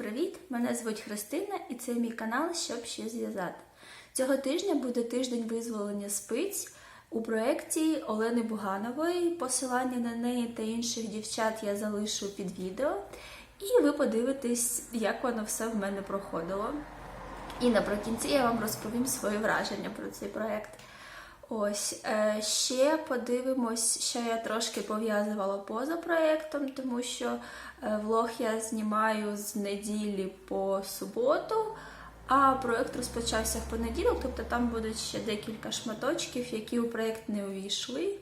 привіт! Мене звуть Христина і це мій канал Щоб ще зв'язати. Цього тижня буде тиждень визволення спиць у проєкті Олени Буганової. Посилання на неї та інших дівчат я залишу під відео. І ви подивитесь, як воно все в мене проходило. І наприкінці я вам розповім свої враження про цей проєкт. Ось е, ще подивимось, що я трошки пов'язувала поза проєктом, тому що е, влог я знімаю з неділі по суботу, а проєкт розпочався в понеділок, тобто там будуть ще декілька шматочків, які у проєкт не увійшли.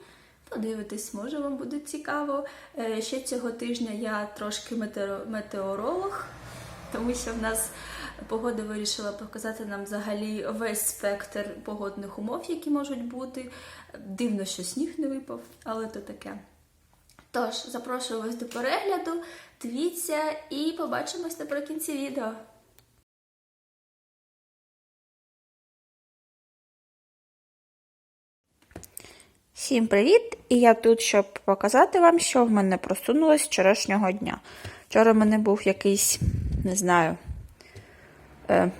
Подивитись, може вам буде цікаво. Е, Ще цього тижня я трошки метеоролог, тому що в нас погода вирішила показати нам взагалі весь спектр погодних умов, які можуть бути. Дивно, що сніг не випав, але то таке. Тож, запрошую вас до перегляду, дивіться і побачимось наприкінці відео. Всім привіт! І я тут, щоб показати вам, що в мене просунулось вчорашнього дня. Вчора в мене був якийсь, не знаю,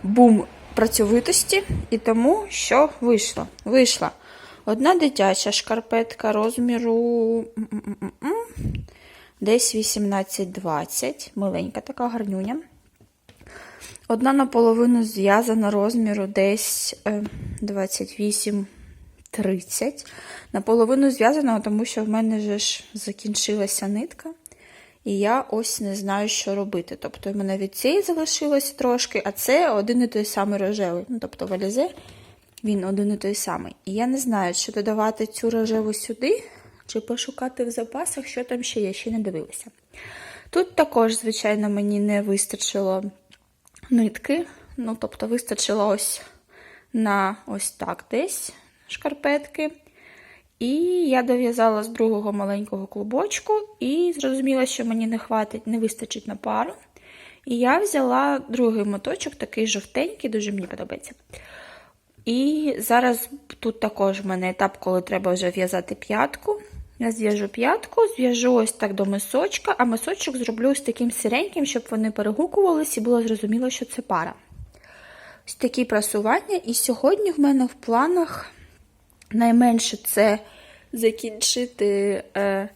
бум працьовитості, і тому що вийшло? Вийшла одна дитяча шкарпетка розміру десь 18-20, миленька така гарнюня. Одна наполовину зв'язана розміру десь е, 28 30. Наполовину зв'язаного, тому що в мене же ж закінчилася нитка. І я ось не знаю, що робити. Тобто, в мене від цієї залишилось трошки, а це один і той самий рожевий. Ну, тобто, валізе, він один і той самий. І я не знаю, чи додавати цю рожеву сюди, чи пошукати в запасах, що там ще є, ще не дивилася. Тут також, звичайно, мені не вистачило нитки. Ну, тобто, вистачило ось на ось так десь шкарпетки. І я дов'язала з другого маленького клубочку і зрозуміла, що мені не хватить, не вистачить на пару. І я взяла другий моточок, такий жовтенький, дуже мені подобається. І зараз тут також в мене етап, коли треба вже в'язати п'ятку. Я зв'яжу п'ятку, зв'яжу ось так до мисочка, а мисочок зроблю ось таким сиреньким, щоб вони перегукувались і було зрозуміло, що це пара. Ось такі прасування. І сьогодні в мене в планах найменше це закінчити, е,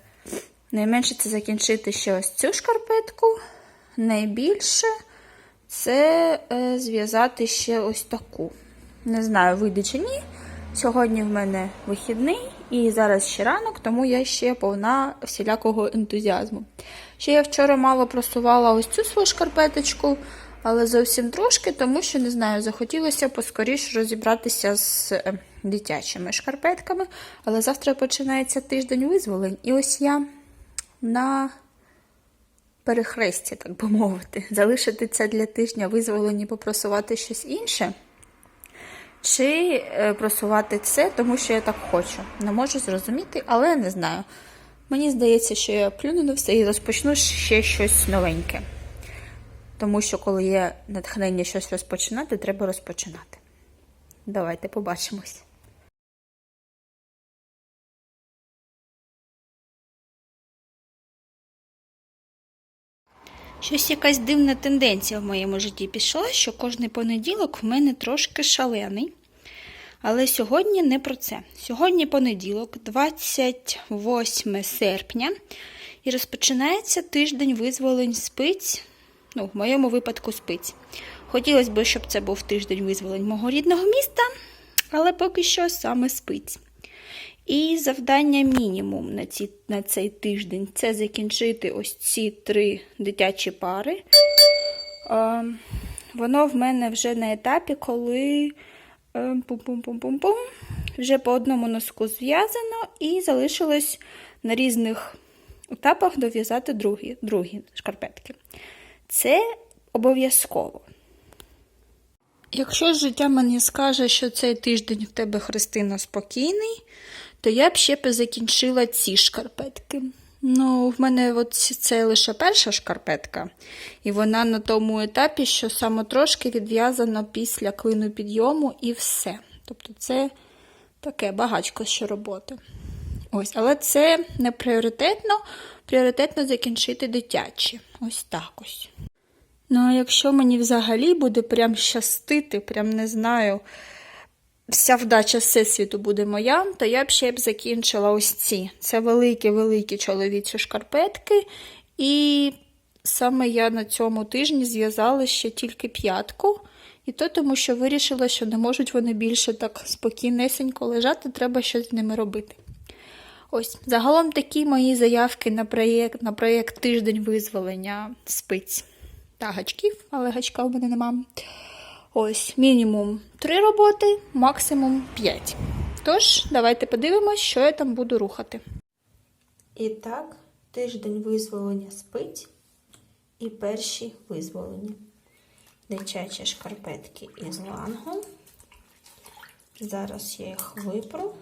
найменше це закінчити ще ось цю шкарпетку. Найбільше це е, зв'язати ще ось таку. Не знаю, вийде чи ні. Сьогодні в мене вихідний і зараз ще ранок, тому я ще повна всілякого ентузіазму. Ще я вчора мало просувала ось цю свою шкарпеточку, але зовсім трошки, тому що, не знаю, захотілося поскоріше розібратися з е, дитячими шкарпетками. Але завтра починається тиждень визволень, і ось я на перехресті, так би мовити, залишити це для тижня визволень і попросувати щось інше. Чи е, просувати це, тому що я так хочу. Не можу зрозуміти, але не знаю. Мені здається, що я плюну на все і розпочну ще щось новеньке. Тому що, коли є натхнення щось розпочинати, треба розпочинати. Давайте побачимось. Щось якась дивна тенденція в моєму житті пішла, що кожний понеділок в мене трошки шалений. Але сьогодні не про це. Сьогодні понеділок, 28 серпня, і розпочинається тиждень визволень спиць. Ну, в моєму випадку спиць. Хотілося б, щоб це був тиждень визволень мого рідного міста, але поки що саме спиць. І завдання мінімум на, ці, на цей тиждень це закінчити ось ці три дитячі пари. Е, воно в мене вже на етапі, коли е, пум-пум-пум-пум-пум, вже по одному носку зв'язано, і залишилось на різних етапах дов'язати другі, другі шкарпетки. Це обов'язково. Якщо життя мені скаже, що цей тиждень в тебе Христина спокійний, то я б ще б закінчила ці шкарпетки. Ну, в мене от це лише перша шкарпетка, і вона на тому етапі, що саме трошки відв'язана після клину підйому і все. Тобто це таке багачко ще роботи. Ось, але це не пріоритетно. Пріоритетно закінчити дитячі. Ось так ось. Ну, а якщо мені взагалі буде прям щастити, прям не знаю, вся вдача всесвіту буде моя, то я б ще б закінчила ось ці. Це великі-великі чоловічі шкарпетки. І саме я на цьому тижні зв'язала ще тільки п'ятку. І то тому, що вирішила, що не можуть вони більше так спокійнесенько лежати, треба щось з ними робити. Ось, загалом такі мої заявки на проєкт, на проєкт тиждень визволення спиць та гачків, але гачка в мене нема. Ось, мінімум три роботи, максимум п'ять. Тож, давайте подивимось, що я там буду рухати. І так, тиждень визволення спиць і перші визволені. Дитячі шкарпетки із лангом. Зараз я їх випру,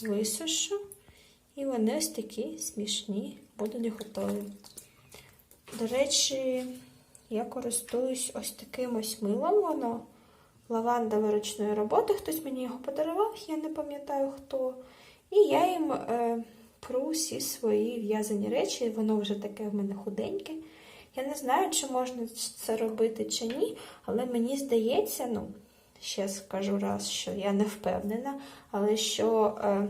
висушу, і вони ось такі смішні, будуть готові. До речі, я користуюсь ось таким ось милом. Воно лавандової ручної роботи. Хтось мені його подарував, я не пам'ятаю хто. І я їм е, пру всі свої в'язані речі. Воно вже таке в мене худеньке. Я не знаю, чи можна це робити чи ні, але мені здається, ну, ще скажу раз, що я не впевнена, але що е,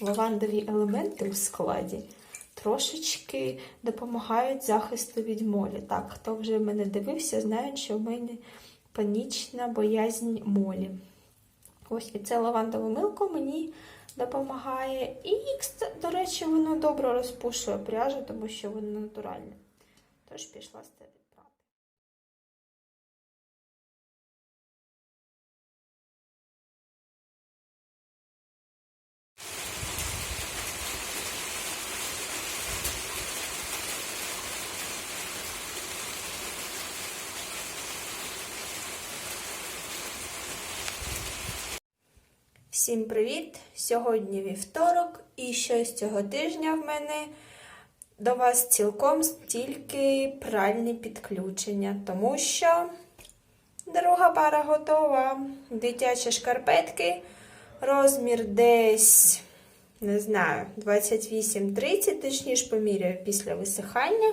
лавандові елементи у складі трошечки допомагають захисту від молі. Так, хто вже мене дивився, знає, що в мене панічна боязнь молі. Ось і це лавандове милко мені допомагає. І, до речі, воно добре розпушує пряжу, тому що воно натуральне. Тож пішла з тебе Всім привіт! Сьогодні вівторок, і щось цього тижня в мене до вас цілком тільки пральні підключення, тому що друга пара готова. Дитячі шкарпетки, розмір десь, не знаю, 28-30, точніше поміряю після висихання.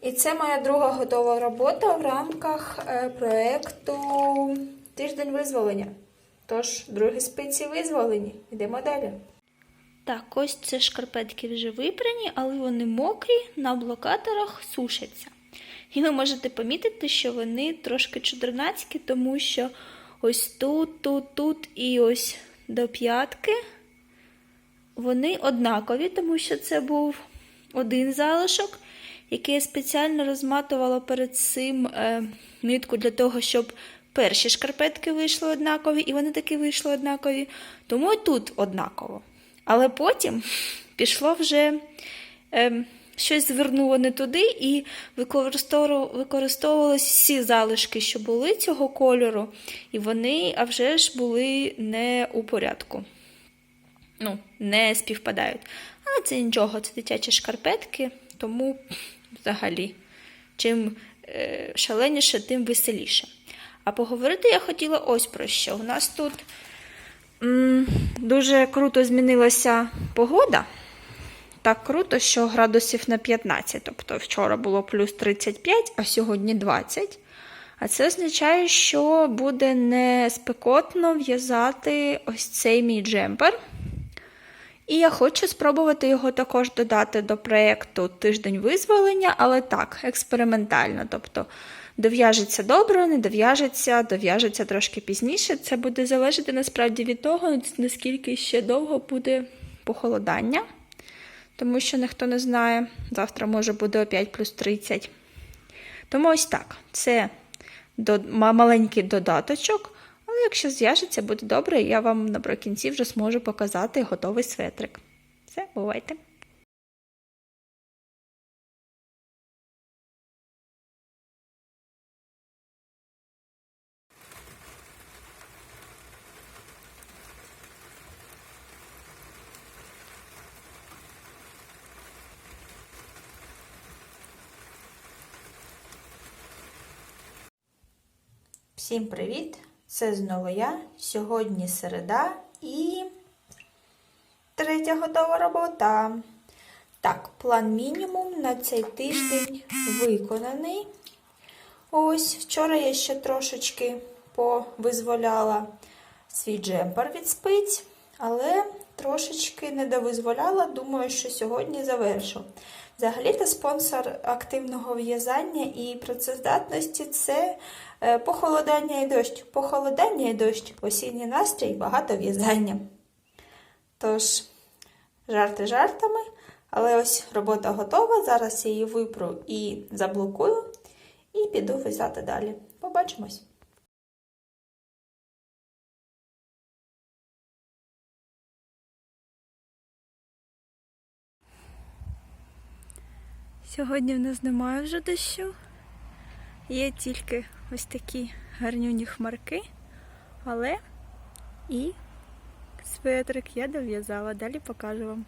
І це моя друга готова робота в рамках е, проєкту Тиждень визволення. Тож, другі спиці визволені. Йдемо далі. Так, ось це шкарпетки вже випрані, але вони мокрі, на блокаторах сушаться. І ви можете помітити, що вони трошки чудернацькі, тому що ось тут, тут, тут і ось до п'ятки вони однакові, тому що це був один залишок, який я спеціально розматувала перед цим е, нитку для того, щоб перші шкарпетки вийшли однакові, і вони таки вийшли однакові. Тому і тут однаково. Але потім пішло вже е, щось звернуло не туди, і використовувалися всі залишки, що були цього кольору, і вони, а вже ж були не у порядку. Ну, не співпадають. Але це нічого, це дитячі шкарпетки, тому взагалі, чим е, шаленіше, тим веселіше. А поговорити я хотіла ось про що. У нас тут м, дуже круто змінилася погода. Так круто, що градусів на 15. Тобто вчора було плюс 35, а сьогодні 20. А це означає, що буде не спекотно в'язати ось цей мій джемпер. І я хочу спробувати його також додати до проєкту Тиждень визволення, але так, експериментально. Тобто дов'яжеться добре, не дов'яжеться, дов'яжеться трошки пізніше. Це буде залежати насправді від того, наскільки ще довго буде похолодання, тому що ніхто не знає, завтра може буде опять плюс 30. Тому ось так. Це маленький додаточок. Але якщо зв'яжеться, буде добре, я вам наприкінці вже зможу показати готовий светрик. Все, бувайте! Всім привіт! Це знову я. Сьогодні середа і третя готова робота. Так, план мінімум на цей тиждень виконаний. Ось, вчора я ще трошечки повизволяла свій джемпер від спиць, але трошечки не довизволяла. Думаю, що сьогодні завершу. Взагалі-то спонсор активного в'язання і працездатності це е, похолодання і дощ. Похолодання і дощ, осінній настрій, багато в'язання. Тож, жарти жартами, але ось робота готова. Зараз я її випру і заблокую, і піду в'язати далі. Побачимось! Сьогодні в нас немає вже дощу. Є тільки ось такі гарнюні хмарки, але і светрик я дов'язала. Далі покажу вам.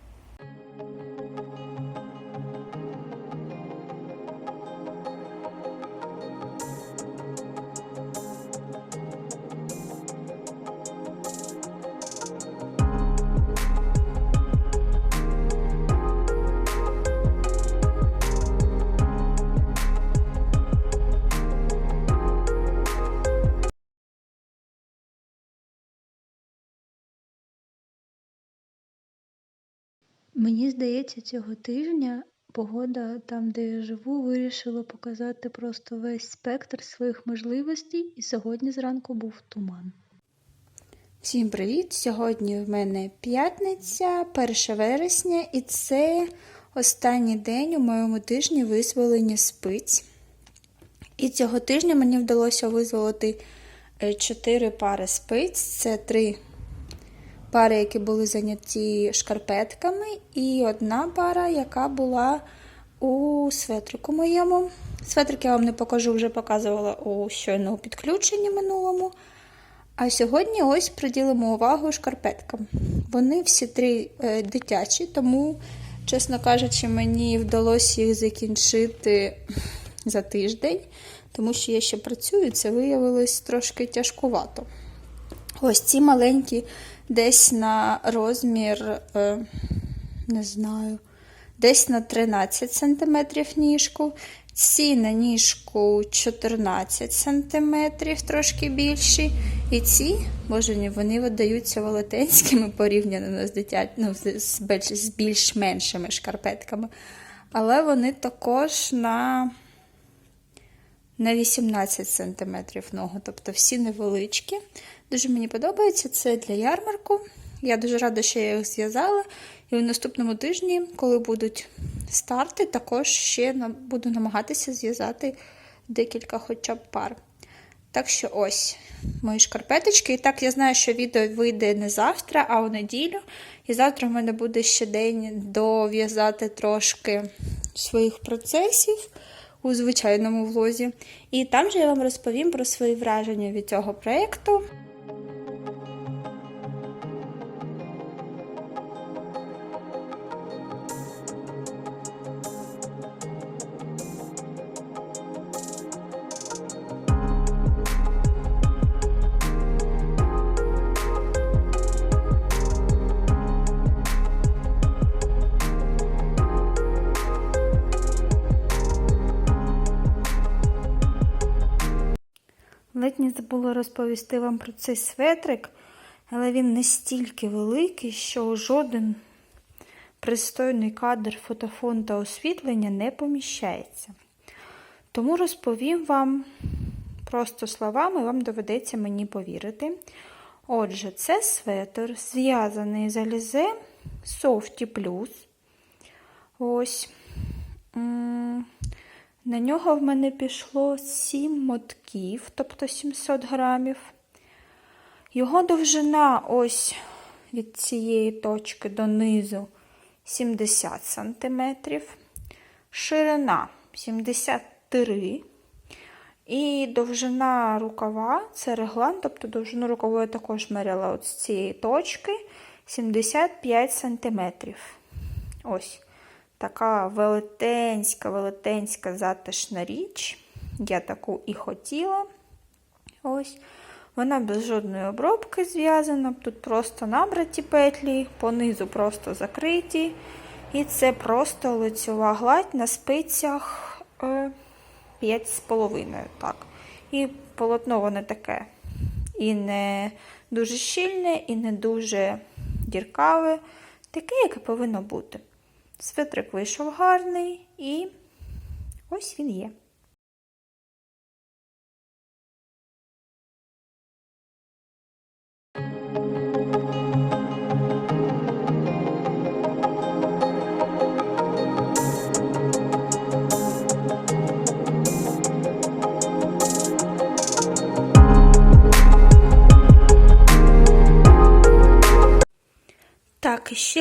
Мені здається, цього тижня погода там, де я живу, вирішила показати просто весь спектр своїх можливостей, і сьогодні зранку був туман. Всім привіт! Сьогодні в мене п'ятниця, 1 вересня, і це останній день у моєму тижні визволення спиць. І цього тижня мені вдалося визволити 4 пари спиць. Це 3 пари, які були зайняті шкарпетками, і одна пара, яка була у светрику моєму. Светрик я вам не покажу, вже показувала у щойно підключенні минулому. А сьогодні ось приділимо увагу шкарпеткам. Вони всі три е, дитячі, тому, чесно кажучи, мені вдалося їх закінчити за тиждень, тому що я ще працюю, це виявилось трошки тяжкувато. Ось ці маленькі десь на розмір, е, не знаю, десь на 13 см ніжку. Ці на ніжку 14 см, трошки більші. І ці, боже вони видаються велетенськими порівняно з дитя... ну, з, з більш, з більш меншими шкарпетками. Але вони також на, на 18 см ногу, тобто всі невеличкі. Дуже мені подобається це для ярмарку. Я дуже рада, що я їх зв'язала. І в наступному тижні, коли будуть старти, також ще буду намагатися зв'язати декілька хоча б пар. Так що ось мої шкарпеточки. І так, я знаю, що відео вийде не завтра, а у неділю. І завтра в мене буде ще день дов'язати трошки своїх процесів у звичайному влозі. І там же я вам розповім про свої враження від цього проєкту. Ледь розповісти вам про цей светрик, але він настільки великий, що жоден пристойний кадр, фотофон та освітлення не поміщається. Тому розповім вам просто словами, вам доведеться мені повірити. Отже, це светр, зв'язаний з Alize Softy Plus. Ось. На нього в мене пішло 7 мотків, тобто 700 грамів. Його довжина ось від цієї точки до низу 70 см, ширина 73 і довжина рукава це реглан, тобто довжину рукаву я також меряла от з цієї точки 75 см. Ось. Така велетенська, велетенська затишна річ. Я таку і хотіла. Ось. Вона без жодної обробки зв'язана. Тут просто набраті петлі, понизу просто закриті. І це просто лицьова гладь на спицях е, 5,5. Так. І полотно воно таке і не дуже щільне, і не дуже діркаве. Таке, яке повинно бути. Светрик вийшов гарний, і ось він є.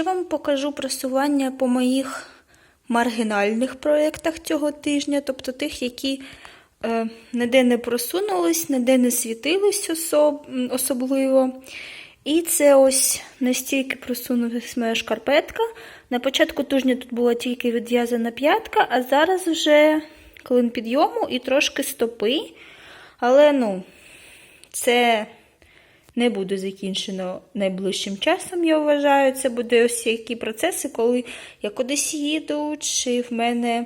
Ще вам покажу просування по моїх маргінальних проєктах цього тижня, тобто тих, які е, ніде не просунулись, ніде не світились особ, особливо. І це ось настільки просунулась моя шкарпетка. На початку тижня тут була тільки відв'язана п'ятка, а зараз вже клин підйому і трошки стопи. Але ну, це не буде закінчено найближчим часом, я вважаю. Це буде ось які процеси, коли я кудись їду, чи в мене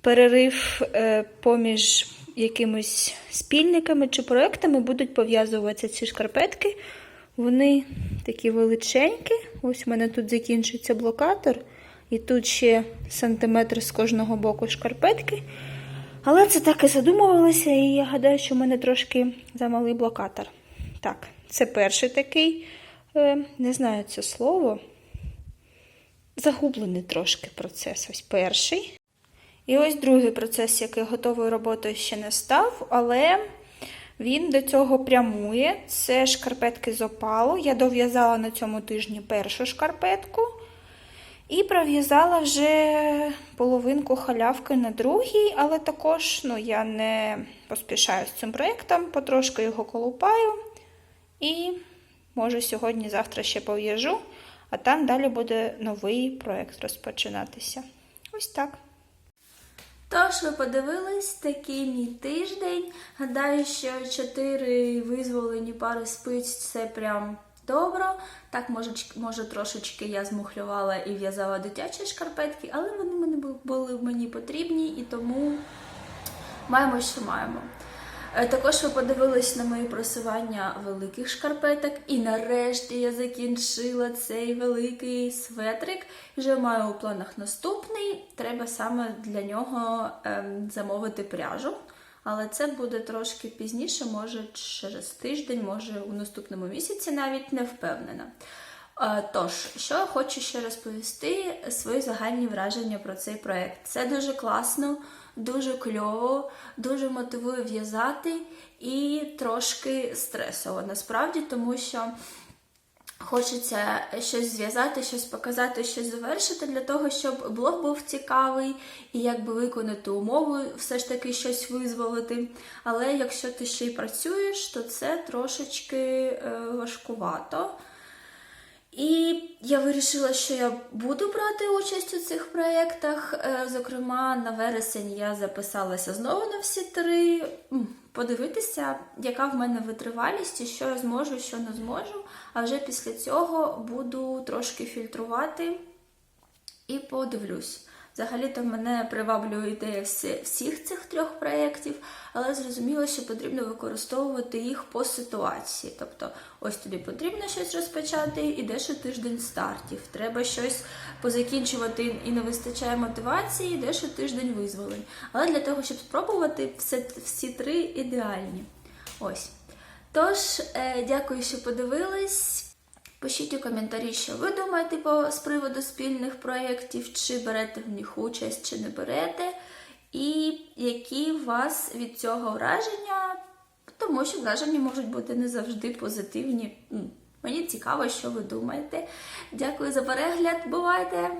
перерив е, поміж якимись спільниками чи проектами будуть пов'язуватися ці шкарпетки. Вони такі величенькі. Ось у мене тут закінчується блокатор, і тут ще сантиметр з кожного боку шкарпетки. Але це так і задумувалося, і я гадаю, що в мене трошки замалий блокатор. Так, це перший такий, е, не знаю це слово. Загублений трошки процес. Ось перший. І ось другий процес, який готовою роботою ще не став, але він до цього прямує. Це шкарпетки з опалу. Я дов'язала на цьому тижні першу шкарпетку. І пров'язала вже половинку халявки на другій, але також ну, я не поспішаю з цим проєктом, потрошки його колупаю. І може сьогодні-завтра ще пов'яжу, а там далі буде новий проєкт розпочинатися. Ось так. Тож ви подивились такий мій тиждень. Гадаю, що чотири визволені пари спиць це прям добре. Так, може, може трошечки я змухлювала і в'язала дитячі шкарпетки, але вони мені були мені потрібні і тому маємо, що маємо. Е, Також ви подивились на мої просування великих шкарпеток, і нарешті я закінчила цей великий светрик. Вже маю у планах наступний. Треба саме для нього ем, замовити пряжу. Але це буде трошки пізніше, може через тиждень, може у наступному місяці, навіть не впевнена. Е, Тож, що я хочу ще розповісти свої загальні враження про цей проект. Це дуже класно, дуже кльово, дуже мотивує в'язати і трошки стресово насправді, тому що хочеться щось зв'язати, щось показати, щось завершити для того, щоб блог був цікавий і якби виконати умови, все ж таки щось визволити. Але якщо ти ще й працюєш, то це трошечки е, важкувато. І я вирішила, що я буду брати участь у цих проєктах. Е, Зокрема, на вересень я записалася знову на всі три. Подивитися, яка в мене витривалість і що я зможу, що не зможу. А вже після цього буду трошки фільтрувати і подивлюсь. Взагалі-то мене приваблює ідея всіх цих трьох проєктів, але зрозуміло, що потрібно використовувати їх по ситуації. Тобто, ось тобі потрібно щось розпочати, ідеш у тиждень стартів. Треба щось позакінчувати і не вистачає мотивації, йдеш у тиждень визволень. Але для того, щоб спробувати, все, всі три ідеальні. Ось. Тож, е, дякую, що подивились. Пишіть у коментарі, що ви думаєте з приводу спільних проєктів, чи берете в них участь, чи не берете, і які у вас від цього враження, тому що враження можуть бути не завжди позитивні. Мені цікаво, що ви думаєте. Дякую за перегляд. Бувайте!